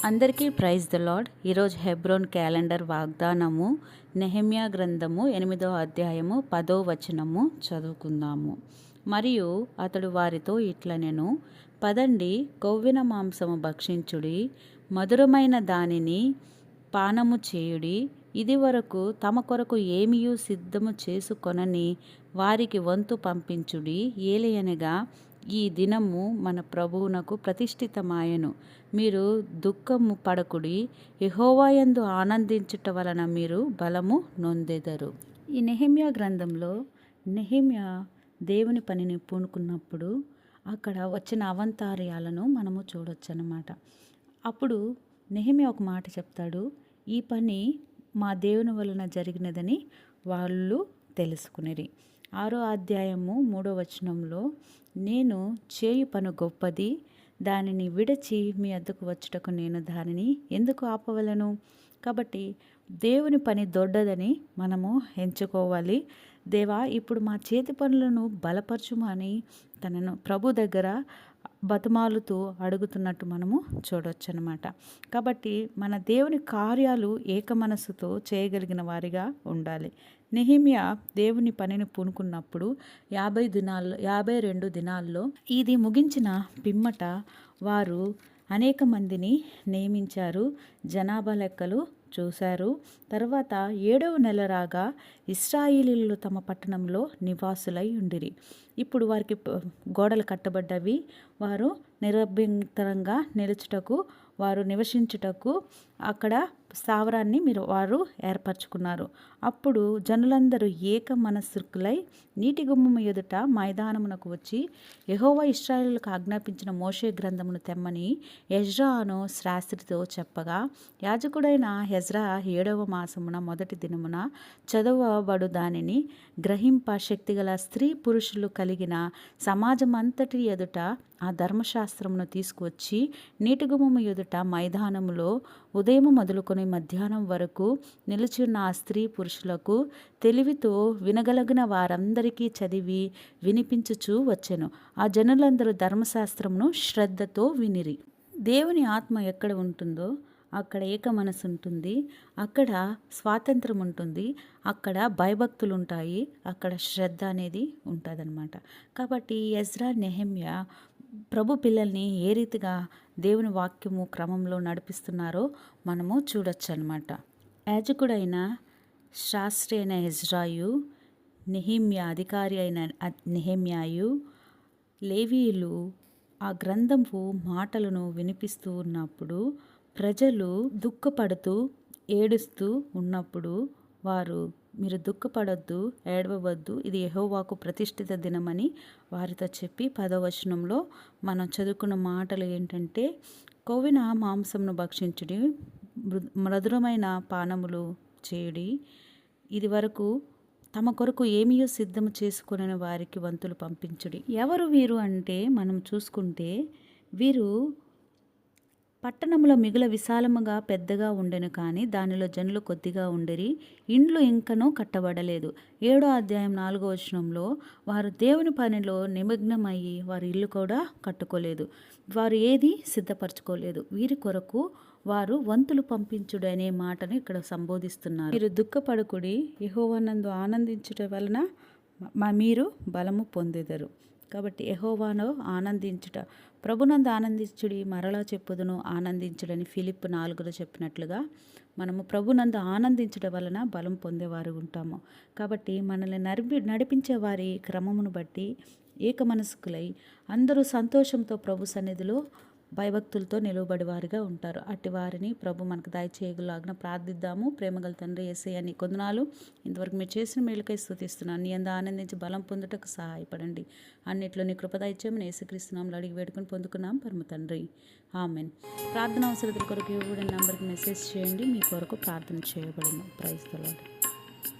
అందరికీ praise the lord ఈరోజు Hebron calendar వాగ్దానము నెహమ్యా గ్రంథము ఎనిమిదో అధ్యాయము పదో వచనము చదువుకుందాము. మరియు అతడు వారితో ఇట్ల నేను పదండి కొవ్విన మాంసము భక్షించుడి మధురమైన దానిని పానము చేయుడి ఇది వరకు తమ కొరకు ఏమియూ సిద్ధము చేసుకొనని వారికి వంతు పంపించుడి ఏలయనగా ఈ దినము మన ప్రభువునకు ప్రతిష్ఠితమాయను. మీరు దుఃఖము పడకుడి యహోవాయందు ఆనందించుట వలన మీరు బలము నొందెదరు. ఈ నెహిమ్యా గ్రంథంలో నెహిమ్యా దేవుని పనిని పూనుకున్నప్పుడు అక్కడ వచ్చిన అవంతార్యాలను మనము చూడొచ్చు అన్నమాట అప్పుడు నెహమ్యా ఒక మాట చెప్తాడు ఈ పని మా దేవుని వలన జరిగినదని వాళ్ళు తెలుసుకునేది ఆరో అధ్యాయము మూడో వచనంలో నేను చేయు పను గొప్పది దానిని విడచి మీ అద్దకు వచ్చుటకు నేను దానిని ఎందుకు ఆపవలను? కాబట్టి దేవుని పని దొడ్డదని మనము ఎంచుకోవాలి. దేవా ఇప్పుడు మా చేతి పనులను బలపరచుమని తనను ప్రభు దగ్గర బతుమాలుతూ అడుగుతున్నట్టు మనము చూడొచ్చు అనమాట కాబట్టి మన దేవుని కార్యాలు ఏక మనస్సుతో చేయగలిగిన వారిగా ఉండాలి. నెహిమియా దేవుని పనిని పూనుకున్నప్పుడు యాభై దినాల్లో యాభై రెండు దినాల్లో ఇది ముగించిన పిమ్మట వారు అనేక మందిని నియమించారు జనాభా లెక్కలు చూశారు. తర్వాత ఏడవ నెల రాగా ఇస్రాయిలీలు తమ పట్టణంలో నివాసులై ఉండిరి. ఇప్పుడు వారికి గోడలు కట్టబడ్డవి. వారు నిరభ్యంతరంగా నిలుచుటకు వారు నివసించుటకు అక్కడ స్థావరాన్ని మీరు వారు ఏర్పరచుకున్నారు. అప్పుడు జనులందరూ ఏక మనస్సుకులై నీటి గుమ్మం ఎదుట మైదానమునకు వచ్చి యహోవా ఇస్రాయిలకు ఆజ్ఞాపించిన మోషే గ్రంథమును తెమ్మని యజ్రాను శాస్త్రితో చెప్పగా యాజకుడైన హెజ్రా ఏడవ మాసమున మొదటి దినమున చదవబడు దానిని గ్రహింప శక్తిగల స్త్రీ పురుషులు కలిగిన సమాజం అంతటి ఎదుట ఆ ధర్మశాస్త్రమును తీసుకువచ్చి నీటి గుమ్మము ఎదుట మైదానములో ఉదయం మొదలుకొని మధ్యాహ్నం వరకు నిలుచున్న ఆ స్త్రీ పురుషులకు తెలివితో వినగలిగిన వారందరికీ చదివి వినిపించుచూ వచ్చెను. ఆ జనులందరూ ధర్మశాస్త్రమును శ్రద్ధతో వినిరి. దేవుని ఆత్మ ఎక్కడ ఉంటుందో అక్కడ ఏక మనసు ఉంటుంది అక్కడ స్వాతంత్రం ఉంటుంది అక్కడ భయభక్తులు ఉంటాయి అక్కడ శ్రద్ధ అనేది ఉంటుందన్నమాట. కాబట్టి ఎజ్రా నెహమ్య ప్రభు పిల్లల్ని ఏ రీతిగా దేవుని వాక్యము క్రమంలో నడిపిస్తున్నారో మనము చూడొచ్చు అనమాట యాజకుడైన శాస్త్రి అయిన ఇజ్రాయు నిహిమ్య అధికారి అయిన నిహిమ్యాయు లేవీయులు ఆ గ్రంథపు మాటలను వినిపిస్తూ ఉన్నప్పుడు ప్రజలు దుఃఖపడుతూ ఏడుస్తూ ఉన్నప్పుడు వారు మీరు దుఃఖపడొద్దు ఏడవవద్దు ఇది యహోవాకు ప్రతిష్ఠిత దినమని వారితో చెప్పి పదవచనంలో మనం చదువుకున్న మాటలు ఏంటంటే కొవ్విన మాంసంను భక్షించుడి మధురమైన పానములు చేయుడి. ఇది వరకు తమ కొరకు ఏమియో సిద్ధం చేసుకునే వారికి వంతులు పంపించుడి. ఎవరు వీరు అంటే మనం చూసుకుంటే వీరు పట్టణంలో మిగుల విశాలముగా పెద్దగా ఉండెను కానీ దానిలో జనులు కొద్దిగా ఉండిరి. ఇండ్లు ఇంకనూ కట్టబడలేదు. ఏడో అధ్యాయం నాలుగో వచనంలో వారు దేవుని పనిలో నిమగ్నమయ్యి వారి ఇల్లు కూడా కట్టుకోలేదు. వారు ఏది సిద్ధపరచుకోలేదు. వీరి కొరకు వారు వంతులు పంపించుడు అనే మాటను ఇక్కడ సంబోధిస్తున్నారు. మీరు దుఃఖపడుకుడి యహోవనందు ఆనందించుట వలన మీరు బలము పొందెదరు. కాబట్టి ఎహోవానో ఆనందించుట. ప్రభునందు ఆనందించుడి మరలా చెప్పుదును ఆనందించుడని ఫిలిప్ నాలుగులో చెప్పినట్లుగా మనము ప్రభునందు ఆనందించడం వలన బలం పొందేవారు ఉంటాము. కాబట్టి మనల్ని నడిపి నడిపించే వారి క్రమమును బట్టి ఏక మనస్కులై అందరూ సంతోషంతో ప్రభు సన్నిధిలో భయభక్తులతో నిలువబడి వారిగా ఉంటారు. అట్టి వారిని ప్రభు మనకు దయచేయగలాగిన ప్రార్థిద్దాము. ప్రేమగల తండ్రి ఎస్ఐ అని కొందనాలు ఇంతవరకు మీరు చేసిన మేలుకై స్థుతిస్తున్నాను. నీ అంద ఆనందించి బలం పొందుటకు సహాయపడండి. అన్నిట్లో నీ కృపదయచేమని యేసుక్రీస్తున్నాం అడిగి వేడుకొని పొందుకున్నాం పరమ తండ్రి. ఆమెన్. ప్రార్థన అవసరతల కొరకు ఇవ్వబడిన నంబర్కి మెసేజ్ చేయండి. మీ కొరకు ప్రార్థన చేయబడను. ప్రైజ్ తలాడు